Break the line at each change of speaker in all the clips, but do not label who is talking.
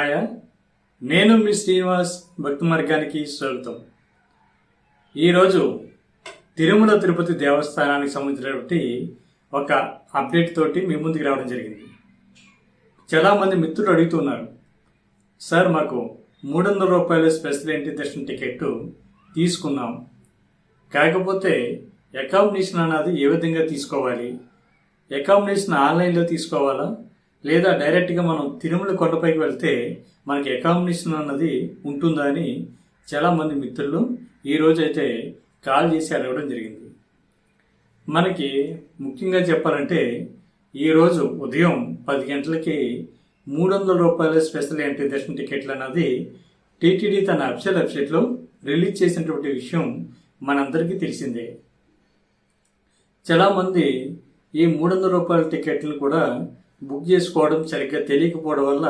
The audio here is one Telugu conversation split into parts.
హాయ్ నేను మీ శ్రీనివాస్ భక్తి మార్గానికి స్వాగతం. ఈరోజు తిరుమల తిరుపతి దేవస్థానానికి సంబంధించినటువంటి ఒక అప్డేట్ తోటి మీ ముందుకు రావడం జరిగింది. చాలామంది మిత్రులు అడుగుతున్నారు సార్ మాకు మూడు వందల రూపాయల స్పెషల్ ఎంట్రీ దర్శనం టికెట్ తీసుకున్నాం. కాకపోతే అకామిడేషన్ అన్నది ఏ విధంగా తీసుకోవాలి? అకామిడేషన్ ఆన్లైన్లో తీసుకోవాలా? లేదా డైరెక్ట్గా మనం తిరుమల కొండపైకి వెళ్తే మనకి అకామిడేషన్ అన్నది ఉంటుందా అని చాలామంది మిత్రులు ఈరోజు అయితే కాల్ చేసి అడగడం జరిగింది. మనకి ముఖ్యంగా చెప్పాలంటే ఈరోజు ఉదయం పది గంటలకి మూడు వందల రూపాయల స్పెషల్ ఎంట్రీ దర్శన టికెట్లు అన్నది టీటీడీ తన అఫిషియల్ వెబ్సైట్లో రిలీజ్ చేసినటువంటి విషయం మనందరికీ తెలిసిందే. చాలామంది ఈ మూడు వందల రూపాయల టికెట్లు కూడా బుక్ చేసుకోవడం సరిగ్గా తెలియకపోవడం వల్ల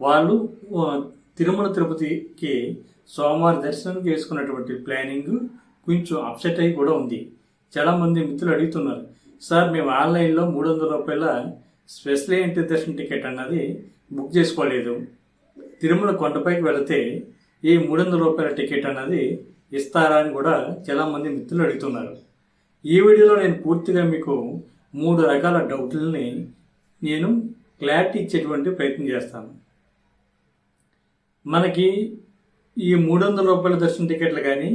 వాళ్ళు తిరుమల తిరుపతికి సోమవారం దర్శనం చేసుకున్నటువంటి ప్లానింగ్ కొంచెం అప్సెట్ అయి కూడా ఉంది. చాలామంది మిత్రులు అడుగుతున్నారు సార్ మేము ఆన్లైన్లో మూడు వందల రూపాయల స్పెషల్ ఎంట్రీ దర్శన టికెట్ అన్నది బుక్ చేసుకోలేదు. తిరుమల కొండపైకి వెళితే ఈ మూడు వందల రూపాయల టికెట్ అన్నది ఇస్తారా? అని కూడా చాలామంది మిత్రులు అడుగుతున్నారు. ఈ వీడియోలో నేను పూర్తిగా మీకు మూడు రకాల డౌట్లని నేను క్లారిటీ ఇచ్చేటువంటి ప్రయత్నం చేస్తాను. మనకి ఈ మూడు వందల రూపాయల దర్శన టికెట్లు కానీ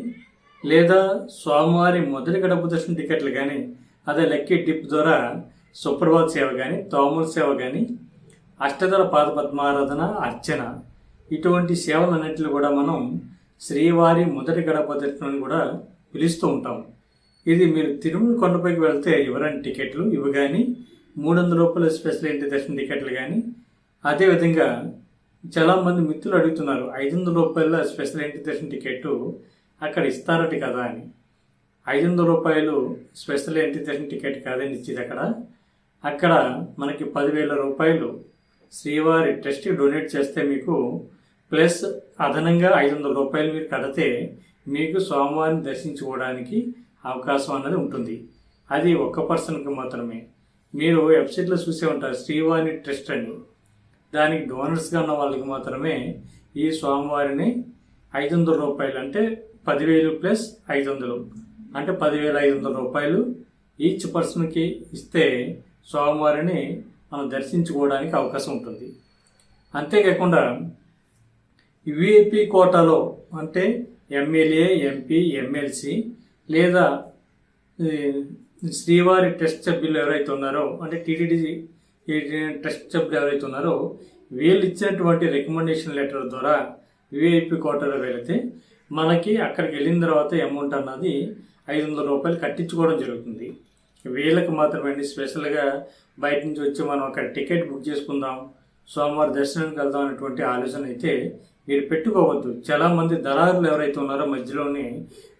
లేదా స్వామివారి మొదటి గడప దర్శన టికెట్లు కానీ అదే లక్కీ డిప్ ద్వారా సుప్రభాత్ సేవ కానీ తోమల సేవ కానీ అష్టదర పాద పద్మారాధన అర్చన ఇటువంటి సేవలన్నింటిలో కూడా మనం శ్రీవారి మొదటి గడప దర్శనం కూడా పిలుస్తూ ఉంటాం. ఇది మీరు తిరుమల కొండపైకి వెళ్తే ఇవ్వరని టికెట్లు ఇవి కానీ మూడు వందల రూపాయల స్పెషల్ ఎంట్రీ దర్శన టికెట్లు కానీ అదేవిధంగా చాలామంది మిత్రులు అడుగుతున్నారు ఐదు వందల రూపాయల స్పెషల్ ఎంట్రీ దర్శన టికెట్టు అక్కడ ఇస్తారట కదా అని. ఐదు వందల రూపాయలు స్పెషల్ ఎంట్రీ దర్శన టికెట్ కాదని ఇచ్చేది అక్కడ. అక్కడ మనకి పదివేల రూపాయలు శ్రీవారి ట్రస్ట్ డొనేట్ చేస్తే మీకు ప్లస్ అదనంగా ఐదు వందల రూపాయలు మీరు కడితే మీకు స్వామివారిని దర్శించుకోవడానికి అవకాశం అన్నది ఉంటుంది. అది ఒక్క పర్సన్కి మాత్రమే. మీరు వెబ్సైట్లో చూసే ఉంటారు శ్రీవారి ట్రస్ట్ అని. దానికి డోనర్స్గా ఉన్న వాళ్ళకి మాత్రమే ఈ స్వామివారిని ఐదు వందల రూపాయలు అంటే పదివేలు ప్లస్ ఐదు వందలు అంటే పదివేల ఐదు వందల రూపాయలు ఈచ్ పర్సన్కి ఇస్తే స్వామివారిని మనం దర్శించుకోవడానికి అవకాశం ఉంటుంది. అంతేకాకుండా విఐపి కోటాలో అంటే ఎమ్మెల్యే ఎంపీ ఎమ్మెల్సీ లేదా శ్రీవారి ట్రస్ట్ సభ్యులు ఎవరైతే ఉన్నారో అంటే టీటీడీ ట్రస్ట్ సభ్యులు ఎవరైతే ఉన్నారో వీళ్ళు ఇచ్చినటువంటి రికమెండేషన్ లెటర్ ద్వారా విఐపి కోటలో వెళితే మనకి అక్కడికి వెళ్ళిన తర్వాత అమౌంట్ అన్నది ఐదు వందల రూపాయలు కట్టించుకోవడం జరుగుతుంది. వీళ్ళకి మాత్రమే స్పెషల్గా బయట నుంచి వచ్చి మనం అక్కడ టికెట్ బుక్ చేసుకుందాం సోమవారం దర్శనానికి వెళ్దాం అనేటువంటి ఆలోచన అయితే మీరు పెట్టుకోవద్దు. చాలా మంది దళారులు ఎవరైతే ఉన్నారో మధ్యలోనే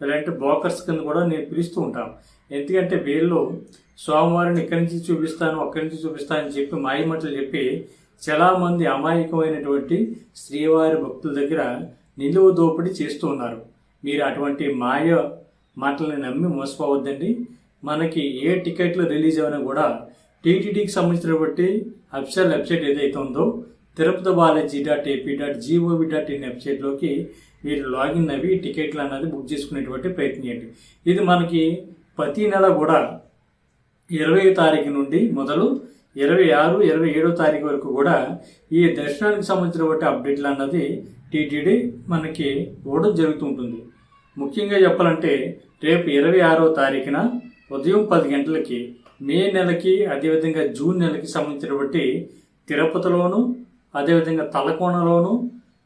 ఇలాంటి బ్రోకర్స్ కింద కూడా నేను పిలుస్తూ ఉంటాం. ఎందుకంటే వీళ్ళు సోమవారం ఇక్కడి నుంచి చూపిస్తాను అక్కడి నుంచి చూపిస్తాను అని చెప్పి మాయమటలు చెప్పి చాలా మంది అమాయకమైనటువంటి శ్రీవారి భక్తుల దగ్గర నిలువ దోపిడీ చేస్తూ ఉన్నారు. మీరు అటువంటి మాయ మాటల్ని నమ్మి మోసపోవద్దండి. మనకి ఏ టికెట్లు రిలీజ్ అయినా కూడా టీటీడీకి సంబంధించినటువంటి అఫిషియల్ వెబ్సైట్ ఏదైతే ఉందో Tirupati Balaji dot AP dot G O V dot in వెబ్సైట్లోకి మీరు లాగిన్ అవి టికెట్లు అన్నది బుక్ చేసుకునేటువంటి ప్రయత్నం చేయండి. ఇది మనకి ప్రతి నెల కూడా ఇరవై తారీఖు నుండి మొదలు ఇరవై ఆరు ఇరవై ఏడో తారీఖు వరకు కూడా ఈ దర్శనానికి సంబంధించినటువంటి అప్డేట్లు అన్నది టీటీడీ మనకి ఇవ్వడం జరుగుతుంటుంది. ముఖ్యంగా చెప్పాలంటే రేపు ఇరవై ఆరో తారీఖున ఉదయం పది గంటలకి మే నెలకి అదేవిధంగా జూన్ నెలకి సంబంధించినటువంటి తిరుపతిలోను అదేవిధంగా తలకోనలోను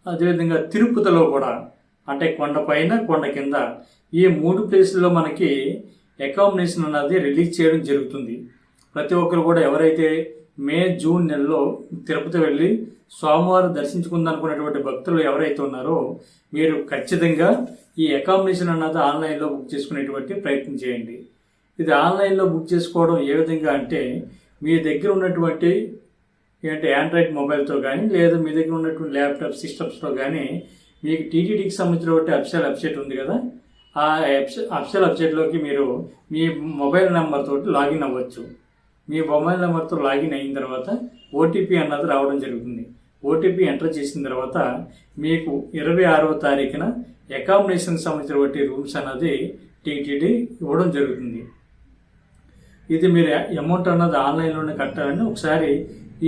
అదేవిధంగా తిరుపతిలో కూడా అంటే కొండ పైన కొండ కింద ఈ మూడు ప్లేసుల్లో మనకి అకామిడేషన్ అన్నది రిలీజ్ చేయడం జరుగుతుంది. ప్రతి ఒక్కరు కూడా ఎవరైతే మే జూన్ నెలలో తిరుపతి వెళ్ళి సోమవారం దర్శించుకుందాం అనుకున్నటువంటి భక్తులు ఎవరైతే ఉన్నారో మీరు ఖచ్చితంగా ఈ అకామిడేషన్ అన్నది ఆన్లైన్లో బుక్ చేసుకునేటువంటి ప్రయత్నం చేయండి. ఇది ఆన్లైన్లో బుక్ చేసుకోవడం ఏ విధంగా అంటే మీ దగ్గర ఉన్నటువంటి ఏంటంటే ఆండ్రాయిడ్ మొబైల్తో కానీ లేదా మీ దగ్గర ఉన్నటువంటి ల్యాప్టాప్ సిస్టమ్స్తో కానీ మీకు టీటీడీకి సంబంధించినటువంటి అఫిషియల్ వెబ్సైట్ ఉంది కదా ఆ అప్సెల్ వెబ్సైట్లోకి మీరు మీ మొబైల్ నెంబర్ తోటి లాగిన్ అవ్వచ్చు. మీ మొబైల్ నెంబర్తో లాగిన్ అయిన తర్వాత ఓటీపీ అన్నది రావడం జరుగుతుంది. ఓటీపీ ఎంటర్ చేసిన తర్వాత మీకు ఇరవై ఆరవ తారీఖున అకామిడేషన్ సంబంధించిన రూమ్స్ అన్నది టీటీడీ ఇవ్వడం జరుగుతుంది. ఇది మీరు అమౌంట్ అన్నది ఆన్లైన్లోనే కట్టాలని ఒకసారి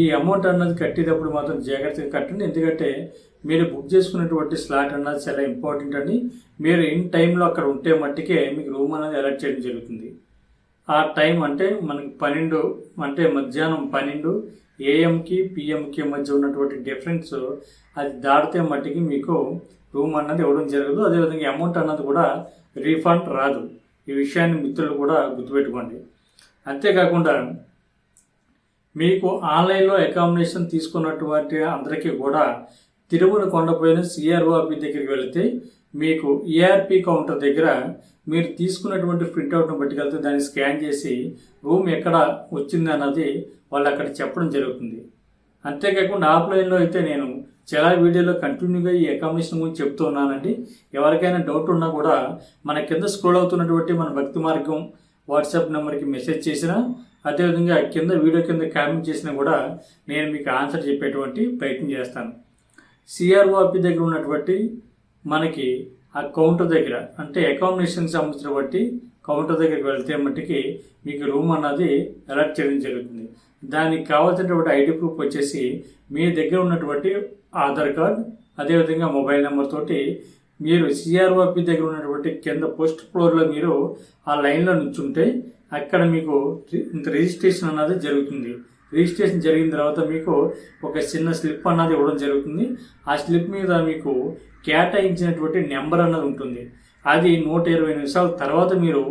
ఈ అమౌంట్ అన్నది కట్టేటప్పుడు మాత్రం జాగ్రత్తగా కట్టండి. ఎందుకంటే మీరు బుక్ చేసుకున్నటువంటి స్లాట్ అన్నది చాలా ఇంపార్టెంట్ అని మీరు ఇన్ టైంలో అక్కడ ఉంటే మట్టికే మీకు రూమ్ అనేది అలర్ట్ చేయడం జరుగుతుంది. ఆ టైం అంటే మనకి పన్నెండు అంటే మధ్యాహ్నం పన్నెండు ఏఎంకి పిఎంకి మధ్య ఉన్నటువంటి డిఫరెన్స్ అది దాటితే మట్టికి మీకు రూమ్ అన్నది ఇవ్వడం జరగదు. అదేవిధంగా అమౌంట్ అన్నది కూడా రీఫండ్ రాదు. ఈ విషయాన్ని మిత్రులు కూడా గుర్తుపెట్టుకోండి. అంతేకాకుండా మీకు ఆన్లైన్లో అకామిడేషన్ తీసుకున్నటువంటి అందరికీ కూడా తిరుమల కొండపోయిన సిఆర్ఓ ఆఫీస్ దగ్గరికి వెళితే మీకు ఈఆర్పి కౌంటర్ దగ్గర మీరు తీసుకున్నటువంటి ప్రింట్అవుట్ను పట్టుకెళ్తే దాన్ని స్కాన్ చేసి రూమ్ ఎక్కడ వచ్చింది అన్నది వాళ్ళు అక్కడ చెప్పడం జరుగుతుంది. అంతేకాకుండా ఆఫ్లైన్లో అయితే నేను చాలా వీడియోలో కంటిన్యూగా ఈ అకామిడేషన్ గురించి చెప్తూ ఉన్నానండి. ఎవరికైనా డౌట్ ఉన్నా కూడా మన కింద స్క్రోల్ అవుతున్నటువంటి మన భక్తి మార్గం వాట్సాప్ నెంబర్కి మెసేజ్ చేసినా అదేవిధంగా కింద వీడియో కింద కామెంట్ చేసినా కూడా నేను మీకు ఆన్సర్ చెప్పేటువంటి ప్రయత్నం చేస్తాను. సిఆర్ఓ ఆఫీస్ దగ్గర ఉన్నటువంటి మనకి ఆ కౌంటర్ దగ్గర అంటే అకామిడేషన్కి సంబంధించిన బట్టి కౌంటర్ దగ్గరికి వెళ్తే మట్టికి మీకు రూమ్ అన్నది అలర్ట్ చేయడం జరుగుతుంది. దానికి కావాల్సినటువంటి ఐడి ప్రూఫ్ వచ్చేసి మీ దగ్గర ఉన్నటువంటి ఆధార్ కార్డ్ అదేవిధంగా మొబైల్ నెంబర్ తోటి మీరు సిఆర్ఓపి దగ్గర ఉన్నటువంటి కింద పోస్ట్ ఫ్లోర్లో మీరు ఆ లైన్లో నుంచుంటే అక్కడ మీకు ఇంత రిజిస్ట్రేషన్ అన్నది జరుగుతుంది. రిజిస్ట్రేషన్ జరిగిన తర్వాత మీకు ఒక చిన్న స్లిప్ అన్నది ఇవ్వడం జరుగుతుంది. ఆ స్లిప్ మీద మీకు కేటాయించినటువంటి నెంబర్ అన్నది ఉంటుంది. అది నూట ఇరవై నిమిషాల తర్వాత మీరు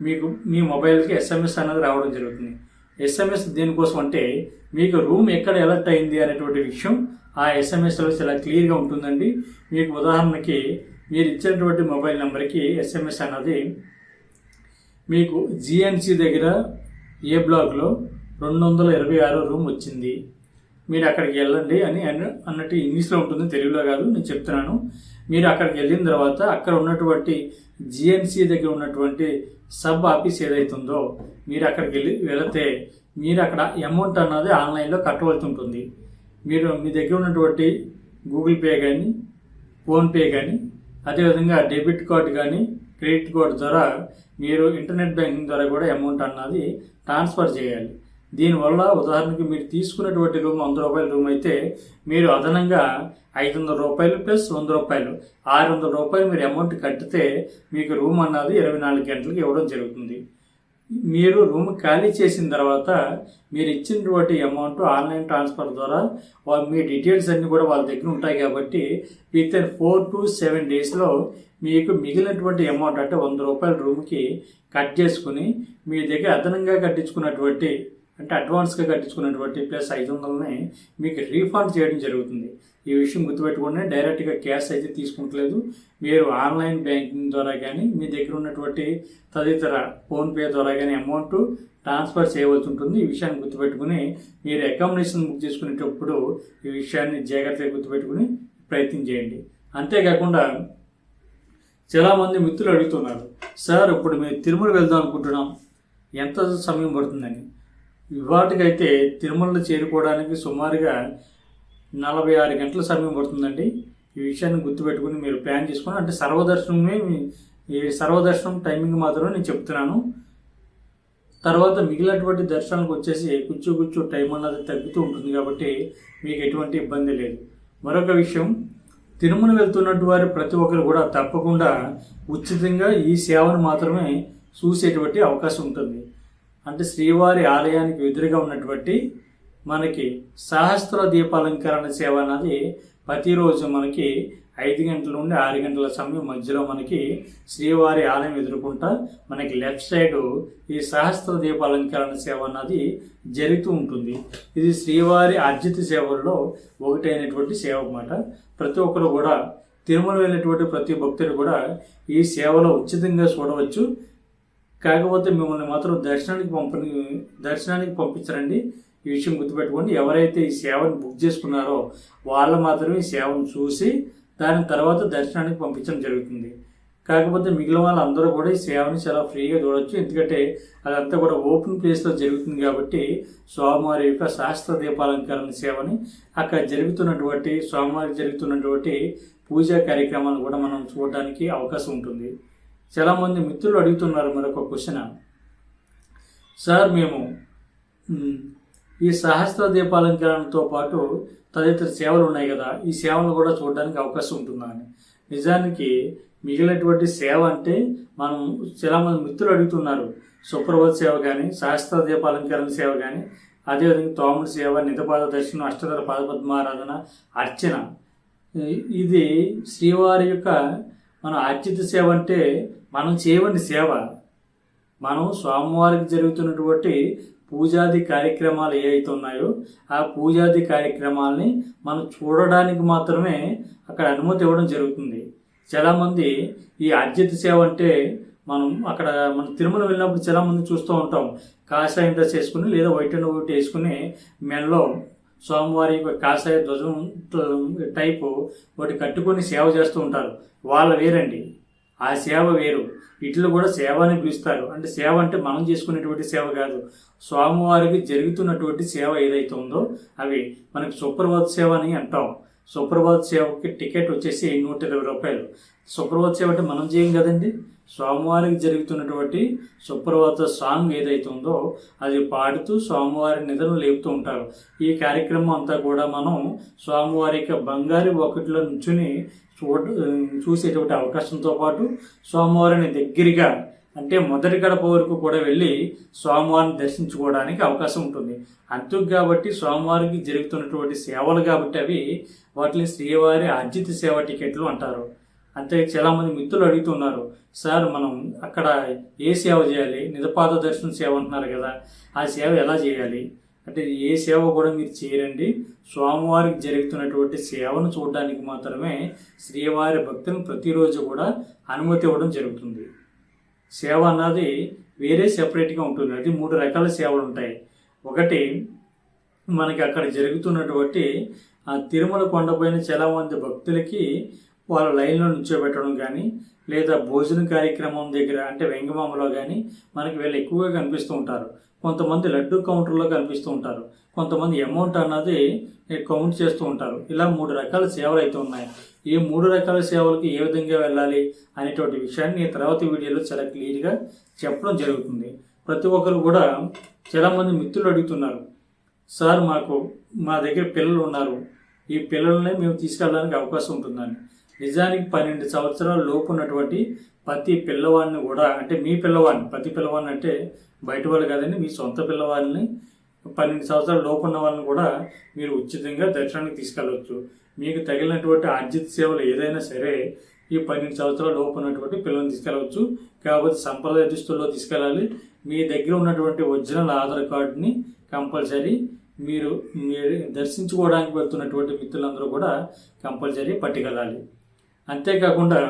మీకు మీ మొబైల్కి ఎస్ఎంఎస్ అన్నది రావడం జరుగుతుంది. ఎస్ఎంఎస్ దేనికోసం అంటే మీకు రూమ్ ఎక్కడ ఎలర్ట్ అయింది అనేటువంటి విషయం ఆ ఎస్ఎంఎస్లో చాలా క్లియర్గా ఉంటుందండి. మీకు ఉదాహరణకి మీరు ఇచ్చినటువంటి మొబైల్ నెంబర్కి ఎస్ఎంఎస్ అన్నది మీకు జిఎన్సి దగ్గర ఏ బ్లాక్లో రెండు వందల ఇరవై ఆరో రూమ్ వచ్చింది. మీరు అక్కడికి వెళ్ళండి అని అన్నట్టు ఇంగ్లీష్లో ఉంటుంది తెలుగులో కాదు నేను చెప్తున్నాను. మీరు అక్కడికి వెళ్ళిన తర్వాత అక్కడ ఉన్నటువంటి జిఎన్సి దగ్గర ఉన్నటువంటి సబ్ ఆఫీస్ ఏదైతుందో మీరు అక్కడికి వెళ్ళి వెళితే మీరు అక్కడ అమౌంట్ అన్నది ఆన్లైన్లో కట్టవలసి ఉంటుంది. మీరు మీ దగ్గర ఉన్నటువంటి గూగుల్ పే కానీ ఫోన్పే కానీ అదేవిధంగా డెబిట్ కార్డ్ కానీ క్రెడిట్ కార్డ్ ద్వారా మీరు ఇంటర్నెట్ బ్యాంకింగ్ ద్వారా కూడా అమౌంట్ అన్నది ట్రాన్స్ఫర్ చేయాలి. దీనివల్ల ఉదాహరణకి మీరు తీసుకున్నటువంటి రూమ్ వంద రూపాయల రూమ్ అయితే మీరు అదనంగా ఐదు వందల రూపాయలు ప్లస్ వంద రూపాయలు ఆరు వందల రూపాయలు మీరు అమౌంట్ కట్టితే మీకు రూమ్ అన్నది ఇరవై నాలుగు గంటలకు ఇవ్వడం జరుగుతుంది. మీరు రూమ్ ఖాళీ చేసిన తర్వాత మీరు ఇచ్చినటువంటి అమౌంట్ ఆన్లైన్ ట్రాన్స్ఫర్ ద్వారా మీ డీటెయిల్స్ అన్నీ కూడా వాళ్ళ దగ్గర ఉంటాయి కాబట్టి within four to seven డేస్లో మీకు మిగిలినటువంటి అమౌంట్ అంటే వంద రూపాయల రూమ్కి కట్ చేసుకుని మీ దగ్గర అదనంగా కట్టించుకున్నటువంటి అంటే అడ్వాన్స్గా కట్టించుకున్నటువంటి ప్లస్ ఐదు వందలని మీకు రీఫండ్ చేయడం జరుగుతుంది. ఈ విషయం గుర్తుపెట్టుకుంటే డైరెక్ట్గా క్యాష్ అయితే తీసుకుంటలేదు. మీరు ఆన్లైన్ బ్యాంకింగ్ ద్వారా కానీ మీ దగ్గర ఉన్నటువంటి తదితర ఫోన్పే ద్వారా కానీ అమౌంట్ ట్రాన్స్ఫర్ చేయవలసి ఉంటుంది. ఈ విషయాన్ని గుర్తుపెట్టుకుని మీరు అకామిడేషన్ బుక్ చేసుకునేటప్పుడు ఈ విషయాన్ని జాగ్రత్తగా గుర్తుపెట్టుకుని ప్రయత్నం చేయండి. అంతేకాకుండా చాలామంది మిత్రులు అడుగుతున్నారు సార్ ఇప్పుడు మేము తిరుమల వెళ్దాం అనుకుంటున్నాం. ఎంత సమయం పడుతుందని? ఇవాటికైతే తిరుమలలో చేరుకోవడానికి సుమారుగా నలభై ఆరు గంటల సమయం పడుతుందండి. ఈ విషయాన్ని గుర్తుపెట్టుకుని మీరు ప్లాన్ చేసుకుని అంటే సర్వదర్శనమే ఈ సర్వదర్శనం టైమింగ్ మాత్రమే నేను చెప్తున్నాను. తర్వాత మిగిలినటువంటి దర్శనాలకు వచ్చేసి కూర్చో కూర్చో టైం అన్నది తగ్గుతూ ఉంటుంది కాబట్టి మీకు ఎటువంటి ఇబ్బంది లేదు. మరొక విషయం తిరుమల వెళ్తున్నట్టు వారు ప్రతి ఒక్కరు కూడా తప్పకుండా ఉచితంగా ఈ సేవను మాత్రమే చూసేటువంటి అవకాశం ఉంటుంది. అంటే శ్రీవారి ఆలయానికి ఎదురుగా ఉన్నటువంటి మనకి సహస్ర దీపాలంకరణ సేవ అన్నది ప్రతిరోజు మనకి ఐదు గంటల నుండి ఆరు గంటల సమయం మధ్యలో మనకి శ్రీవారి ఆలయం ఎదుర్కొంటా మనకి లెఫ్ట్ సైడ్ ఈ సహస్ర దీపాలంకరణ సేవ అన్నది జరుగుతూ ఉంటుంది. ఇది శ్రీవారి అర్జిత సేవల్లో ఒకటైనటువంటి సేవ అన్నమాట. ప్రతి ఒక్కరు కూడా తిరుమల వెళ్ళినటువంటి ప్రతి భక్తులు కూడా ఈ సేవలో ఉచితంగా చూడవచ్చు. కాకపోతే మిమ్మల్ని మాత్రం దర్శనానికి పంపని దర్శనానికి పంపించరండి. ఈ విషయం గుర్తుపెట్టుకోండి. ఎవరైతే ఈ సేవను బుక్ చేసుకున్నారో వాళ్ళు మాత్రమే సేవను చూసి దాని తర్వాత దర్శనానికి పంపించడం జరుగుతుంది. కాకపోతే మిగిలిన వాళ్ళందరూ కూడా ఈ సేవని చాలా ఫ్రీగా చూడొచ్చు. ఎందుకంటే అదంతా కూడా ఓపెన్ ప్లేస్లో జరుగుతుంది కాబట్టి స్వామివారి యొక్క శాస్త్ర దీపాలంకరణ సేవని అక్కడ జరుగుతున్నటువంటి స్వామివారికి జరుగుతున్నటువంటి పూజా కార్యక్రమాలను కూడా మనం చూడడానికి అవకాశం ఉంటుంది. చాలామంది మిత్రులు అడుగుతున్నారు మరొక క్వశ్చన్ సార్ మేము ఈ సహస్ర దీపాలంకరణతో పాటు తదితర సేవలు ఉన్నాయి కదా ఈ సేవలు కూడా చూడడానికి అవకాశం ఉంటుందా అని. నిజానికి మిగిలినటువంటి సేవ అంటే మనం చాలామంది మిత్రులు అడుగుతున్నారు. సుప్రభాత సేవ కానీ సహస్ర దీపాలంకరణ సేవ కానీ అదేవిధంగా తోముడు సేవ నిధపాద దర్శనం అష్టధర పాదపద్మారాధన అర్చన. ఇది శ్రీవారి యొక్క మన అర్చిత సేవ అంటే మనం చేయవని సేవ. మనం స్వామివారికి జరుగుతున్నటువంటి పూజాది కార్యక్రమాలు ఏవైతే ఉన్నాయో ఆ పూజాది కార్యక్రమాలని మనం చూడడానికి మాత్రమే అక్కడ అనుమతి ఇవ్వడం జరుగుతుంది. చాలామంది ఈ అర్జిత సేవ అంటే మనం అక్కడ మన తిరుమల వెళ్ళినప్పుడు చాలామంది చూస్తూ ఉంటాం. కాషాయం డ్రెస్ వేసుకుని లేదా వైట్ అండ్ వైట్ వేసుకుని మెల్లో స్వామివారి కాషాయ ధ్వజం టైపు ఒకటి కట్టుకొని సేవ చేస్తూ ఉంటారు. వాళ్ళ వేరండి. ఆ సేవ వేరు. ఇట్లు కూడా సేవ అని పిలుస్తారు. అంటే సేవ అంటే మనం చేసుకునేటువంటి సేవ కాదు. స్వామివారికి జరుగుతున్నటువంటి సేవ ఏదైతే ఉందో అవి. మనకి సుప్రభాత సేవ అని అంటాం. సుప్రభాత సేవకి టికెట్ వచ్చేసి నూట ఇరవై రూపాయలు. సుప్రభాత సేవ అంటే మనం చేయం కదండి? స్వామివారికి జరుగుతున్నటువంటి సుప్రభాత సాంగ్ ఏదైతే ఉందో అది పాడుతూ స్వామివారి నిధులు లేపుతూ ఉంటారు. ఈ కార్యక్రమం అంతా కూడా మనం స్వామివారి యొక్క బంగారు ఒకటిలో నుంచుని చూడ చూసేటువంటి అవకాశంతో పాటు స్వామివారిని దగ్గరగా అంటే మొదటి గడప వరకు కూడా వెళ్ళి స్వామివారిని దర్శించుకోవడానికి అవకాశం ఉంటుంది. అంతకు కాబట్టి స్వామివారికి జరుగుతున్నటువంటి సేవలు కాబట్టి అవి వాటిని శ్రీవారి అర్జిత సేవ టికెట్లు అంటారు. అంతే చాలామంది మిత్రులు అడుగుతున్నారు సార్ మనం అక్కడ ఏ సేవ చేయాలి? నిజపాద దర్శన సేవ అంటున్నారు కదా ఆ సేవ ఎలా చేయాలి? అంటే ఏ సేవ కూడా మీరు చేయరండి. స్వామివారికి జరుగుతున్నటువంటి సేవను చూడడానికి మాత్రమే శ్రీవారి భక్తులను ప్రతిరోజు కూడా అనుమతి ఇవ్వడం జరుగుతుంది. సేవ అన్నది వేరే సెపరేట్గా ఉంటుంది. అది మూడు రకాల సేవలు ఉంటాయి. ఒకటి మనకి అక్కడ జరుగుతున్నటువంటి ఆ తిరుమల కొండపైన చాలామంది భక్తులకి వాళ్ళ లైన్లో నుంచోబెట్టడం కానీ లేదా భోజన కార్యక్రమం దగ్గర అంటే వెంగమామలో కానీ మనకి వీళ్ళు ఎక్కువగా కనిపిస్తూ ఉంటారు. కొంతమంది లడ్డు కౌంటర్లో కనిపిస్తూ ఉంటారు. కొంతమంది అమౌంట్ అన్నది కౌంట్ చేస్తూ ఉంటారు. ఇలా మూడు రకాల సేవలు అయితే ఉన్నాయి. ఈ మూడు రకాల సేవలకి ఏ విధంగా వెళ్ళాలి అనేటువంటి విషయాన్ని తర్వాత వీడియోలో చాలా క్లియర్గా చెప్పడం జరుగుతుంది. ప్రతి ఒక్కరు కూడా చాలామంది మిత్రులు అడుగుతున్నారు. సార్ మాకు మా దగ్గర పిల్లలు ఉన్నారు. ఈ పిల్లల్ని మేము తీసుకెళ్ళడానికి అవకాశం ఉంటుందని. నిజానికి పన్నెండు సంవత్సరాల లోపు ఉన్నటువంటి ప్రతి పిల్లవాడిని కూడా అంటే మీ పిల్లవాడిని ప్రతి పిల్లవాడిని అంటే బయట వాళ్ళు కాదండి మీ సొంత పిల్లవాళ్ళని పన్నెండు సంవత్సరాల లోపు ఉన్న వాళ్ళని కూడా మీరు ఉచితంగా దర్శనానికి తీసుకెళ్ళవచ్చు మీకు తగిలినటువంటి ఆర్జిత సేవలు ఏదైనా సరే ఈ పన్నెండు సంవత్సరాల లోపు ఉన్నటువంటి పిల్లల్ని తీసుకెళ్ళవచ్చు. కాకపోతే సంప్రదాయ దుస్తుల్లో తీసుకెళ్ళాలి. మీ దగ్గర ఉన్నటువంటి ఒరిజినల్ ఆధార్ కార్డుని కంపల్సరీ మీరు మీరు దర్శించుకోవడానికి వెళ్తున్నటువంటి మిత్రులందరూ కూడా కంపల్సరీ పట్టుకెళ్ళాలి. అంతేకాకుండా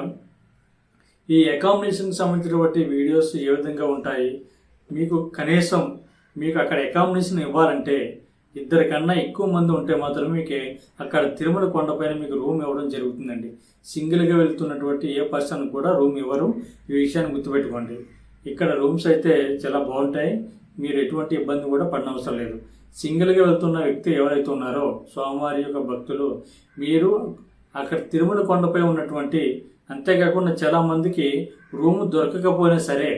ఈ అకామిడేషన్కి సంబంధించినటువంటి వీడియోస్ ఏ విధంగా ఉంటాయి? మీకు కనీసం మీకు అక్కడ అకామిడేషన్ ఇవ్వాలంటే ఇద్దరి కన్నా ఎక్కువ మంది ఉంటే మాత్రం మీకు అక్కడ తిరుమల కొండపైన మీకు రూమ్ ఇవ్వడం జరుగుతుందండి. సింగిల్గా వెళ్తున్నటువంటి ఏ పర్సన్ కూడా రూమ్ ఇవ్వరు. ఈ విషయాన్ని గుర్తుపెట్టుకోండి. ఇక్కడ రూమ్స్ అయితే చాలా బాగుంటాయి. మీరు ఎటువంటి ఇబ్బంది కూడా పడనవసరం లేదు. సింగిల్గా వెళ్తున్న వ్యక్తి ఎవరైతే ఉన్నారో స్వామివారి యొక్క భక్తులు మీరు అక్కడ తిరుమల కొండపై ఉన్నటువంటి అంతేకాకుండా చాలా మందికి రూమ్ దొరకకపోయినా సరే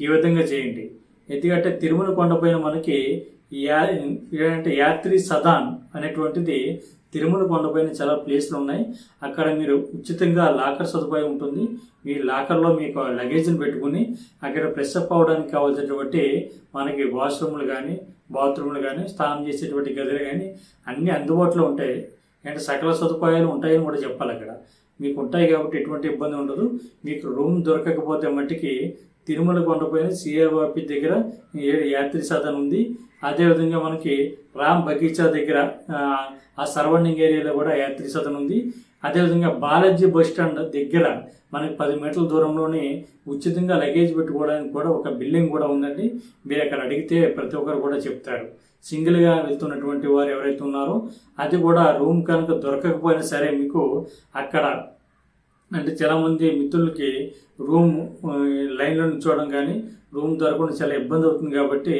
ఈ విధంగా చేయండి. ఎందుకంటే తిరుమల కొండపైన మనకి యా ఏంటంటే యాత్రి సదాన్ అనేటువంటిది తిరుమల కొండపైన చాలా ప్లేస్లు ఉన్నాయి. అక్కడ మీరు ఉచితంగా లాకర్ సదుపాయం ఉంటుంది. మీ లాకర్లో మీకు లగేజ్ని పెట్టుకుని అక్కడ ప్రెస్అప్ అవ్వడానికి అవడానికి కావాల్సినటువంటి మనకి వాష్రూమ్లు కానీ బాత్రూమ్లు కానీ స్నానం చేసేటువంటి గదులు కానీ అన్నీ అందుబాటులో ఉంటాయి. అంటే సకల సదుపాయాలు ఉంటాయని కూడా చెప్పాలి అక్కడ. మీకు ఉంటాయి కాబట్టి ఎటువంటి ఇబ్బంది ఉండదు. మీకు రూమ్ దొరకకపోతే మట్టికి తిరుమల కొండపైన సిఆర్ఓపి దగ్గర ఏ- యాత్రి సాధన ఉంది. అదేవిధంగా మనకి రామ్ బగీచా దగ్గర ఆ, ఆ సరౌండింగ్ ఏరియాలో కూడా యాత్రి సదన్ ఉంది. అదేవిధంగా బాలాజీ బస్ స్టాండ్ దగ్గర మనకి పది మీటర్ల దూరంలోనే ఉచితంగా లగేజ్ పెట్టుకోవడానికి కూడా ఒక బిల్డింగ్ కూడా ఉందండి. మీరు అక్కడ అడిగితే ప్రతి ఒక్కరు కూడా చెప్తారు. సింగిల్గా వెళ్తున్నటువంటి వారు ఎవరైతే ఉన్నారో అది కూడా రూమ్ కనుక దొరకకపోయినా సరే మీకు అక్కడ అంటే చాలామంది మిత్రులకి రూమ్ లైన్లో నిల్చోవడం కానీ రూమ్ దొరకడం చాలా ఇబ్బంది అవుతుంది కాబట్టి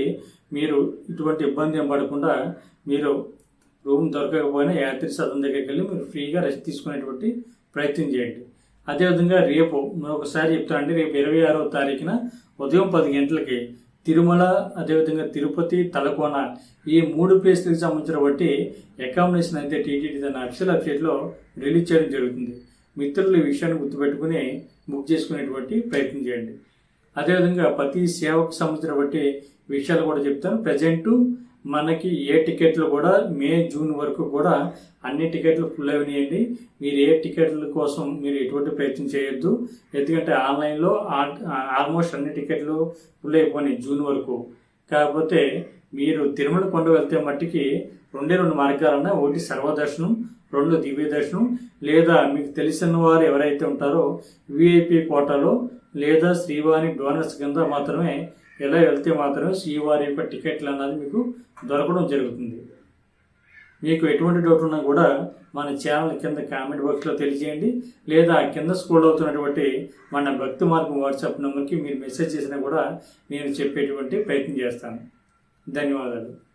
మీరు ఇటువంటి ఇబ్బంది ఏం పడకుండా మీరు రూమ్ దొరకకపోయినా యాత్రి సదన్ దగ్గరికి వెళ్ళి మీరు ఫ్రీగా రెస్ట్ తీసుకునేటువంటి ప్రయత్నం చేయండి. అదేవిధంగా రేపు ఒకసారి చెప్తానండి రేపు ఇరవై ఆరవ తారీఖున ఉదయం పది గంటలకి తిరుమల అదేవిధంగా తిరుపతి తలకోన ఈ మూడు ప్లేస్లకు సంబంధించిన బట్టి అకామిడేషన్ అయితే టీటీడీ తన అఫీషియల్ వెబ్సైట్లో రిలీజ్ చేయడం జరుగుతుంది. మిత్రులు విషయాన్ని గుర్తుపెట్టుకుని బుక్ చేసుకునేటువంటి ప్రయత్నం చేయండి. అదేవిధంగా ప్రతి సేవకు సంబంధించిన బట్టి విషయాలు కూడా చెప్తాను. ప్రజెంటు మనకి ఏ టికెట్లు కూడా మే జూన్ వరకు కూడా అన్ని టికెట్లు ఫుల్ అయినాయండి. మీరు ఏ టికెట్ల కోసం మీరు ఎటువంటి ప్రయత్నం చేయొద్దు. ఎందుకంటే ఆన్లైన్లో ఆల్మోస్ట్ అన్ని టికెట్లు ఫుల్ అయిపోయినాయి జూన్ వరకు. కాకపోతే మీరు తిరుమల కొండ వెళ్తే మట్టికి రెండే రెండు మార్గాలన్నా ఒకటి సర్వదర్శనం రెండు దివ్య దర్శనం లేదా మీకు తెలిసిన వారు ఎవరైతే ఉంటారో విఐపి కోటాలో లేదా శ్రీవారి డోనర్స్ కింద మాత్రమే ఎలా వెళ్తే మాత్రమే శ్రీవారి యొక్క టికెట్లు అన్నది మీకు దొరకడం జరుగుతుంది. మీకు ఎటువంటి డౌట్ ఉన్నా కూడా మన ఛానల్ కింద కామెంట్ బాక్స్లో తెలియజేయండి. లేదా కింద స్క్రోల్ అవుతున్నటువంటి మన భక్తి మార్గం వాట్సాప్ నెంబర్కి మీరు మెసేజ్ చేసినా కూడా నేను చెప్పేటువంటి ప్రయత్నం చేస్తాను. ధన్యవాదాలు.